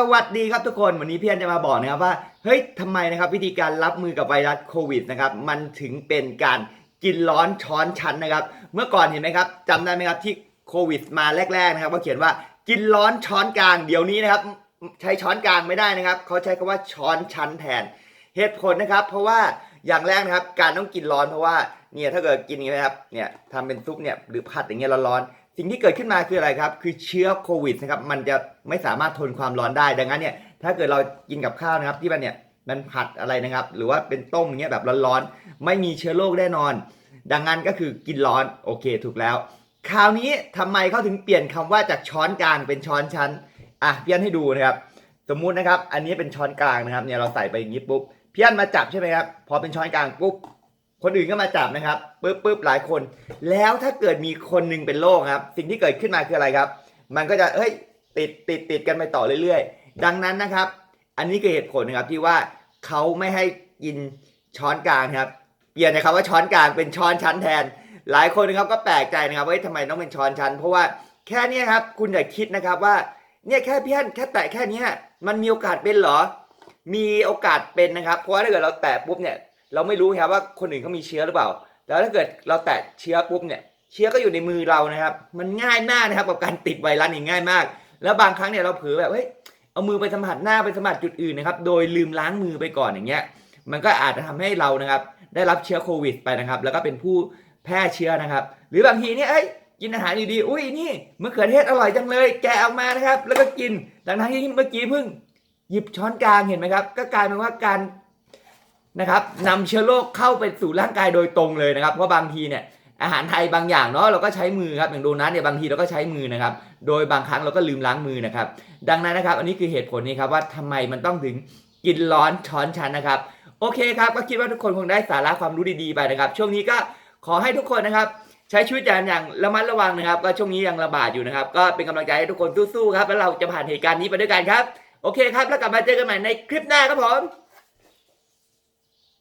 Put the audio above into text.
สวัสดีครับทุกคนวันนี้พี่อันจะมาบอกนะครับว่าเฮ้ยทำไมนะครับวิธีการรับมือกับไวรัสโควิดนะครับมันถึงเป็นการกินร้อนช้อนชั้นนะครับ เมื่อก่อนเห็นไหมครับจำได้ไหมครับที่โควิดมาแรกๆนะครับก็เขียนว่ากินร้อนช้อนกลางเดี๋ยวนี้นะครับใช้ช้อนกลางไม่ได้นะครับเขาใช้คำว่าช้อนชั้นแทนเหตุผลนะครับ เพราะว่าอย่างแรกนะครับการต้องกินร้อนเพราะว่าเนี่ยถ้าเกิดกินอย่างนี้นะครับเนี่ยทำเป็นซุปเนี่ยหรือผัดอย่างเงี้ยร้อนๆ สิ่งที่เกิดขึ้นมาคืออะไรครับ คือเชื้อโควิดนะครับ มันจะไม่สามารถทนความร้อนได้ ดังนั้นเนี่ย ถ้าเกิดเรากินกับข้าวนะครับ ที่มันเนี่ย มันผัดอะไรนะครับ หรือว่าเป็นต้มอย่างเงี้ยแบบร้อนๆ ไม่มีเชื้อโรคแน่นอน ดังนั้นก็คือกินร้อน โอเค ถูกแล้ว คราวนี้ทำไมเขาถึงเปลี่ยนคำว่าจากช้อนกลางเป็นช้อนชั้น อะ เพี่อันให้ดูนะครับ สมมุตินะครับ อันนี้เป็นช้อนกลางนะครับ เนี่ยเราใส่ไปอย่างนี้ปุ๊บ เพี่อันมาจับใช่ไหมครับ พอเป็นช้อนกลางปุ๊บ คนอื่นก็มาจับนะครับปุ๊บปุ๊บหลายคน แล้วถ้าเกิดมีคนหนึ่งเป็นโรคครับ สิ่งที่เกิดขึ้นมาคืออะไรครับ มันก็จะเฮ้ยติดติดติดกันไปต่อเรื่อยๆ ดังนั้นนะครับ อันนี้คือเหตุผลนะครับที่ว่าเขาไม่ให้กินช้อนกลางครับเปลี่ยนนะครับว่าช้อนกลางเป็นช้อนชั้นแทน หลายคนนะครับก็แปลกใจนะครับว่าทำไมต้องเป็นช้อนชั้น เพราะว่าแค่นี้ครับคุณอย่าคิดนะครับว่าเนี่ยแค่เพี่อันแค่แตะแค่นี้มันมีโอกาสเป็นเหรอ มีโอกาสเป็นนะครับ เพราะว่าถ้าเกิดเราแตะปุ๊บเนี่ย เราไม่รู้ครับว่าคนอื่นเขามีเชื้อหรือเปล่า แล้วถ้าเกิดเราแตะเชื้อปุ๊บเนี่ยเชื้อก็อยู่ในมือเรานะครับ มันง่ายมากนะครับกับการติดไวรัสนี่ง่ายมาก แล้วบางครั้งเนี่ยเราเผลอแบบเฮ้ยเอามือไปสัมผัสหน้าไปสัมผัสจุดอื่นนะครับ โดยลืมล้างมือไปก่อนอย่างเงี้ย มันก็อาจจะทำให้เรานะครับ ได้รับเชื้อโควิดไปนะครับ แล้วก็เป็นผู้แพร่เชื้อนะครับ หรือบางทีเนี่ยเอ้ยกินอาหารดีๆ อุ้ยนี่มะเขือเทศอร่อยจังเลย แกะออกมานะครับ แล้วก็กินดังนั้นที่เมื่อกี้เพิ่งหยิบช้อนกลางเห็นไหมครับ ก็กลายเป็นว่าการ นะครับนำเชื้อโรคเข้าไปสู่ร่างกายโดยตรงเลยนะครับเพราะบางทีเนี่ยอาหารไทยบางอย่างเนาะเราก็ใช้มือครับอย่างโดนัทเนี่ยบางทีเราก็ใช้มือนะครับ โดยบางครั้งเราก็ลืมล้างมือนะครับ ดังนั้นนะครับ อันนี้คือเหตุผลนี้ครับว่าทำไมมันต้องถึงกินร้อนช้อนชันนะครับ โอเคครับ ก็คิดว่าทุกคนคงได้สาระความรู้ดีๆไปนะครับ ช่วงนี้ก็ขอให้ทุกคนนะครับ ใช้ชีวิตอย่างอย่างระมัดระวังนะครับ ก็ช่วงนี้ยังระบาดอยู่นะครับ ก็เป็นกำลังใจให้ทุกคนสู้ๆครับแล้วเราจะผ่านเหตุการณ์นี้ไปด้วยกันครับ โอเคครับ แล้วกลับมาเจอกันใหม่ในคลิปหน้าครับผม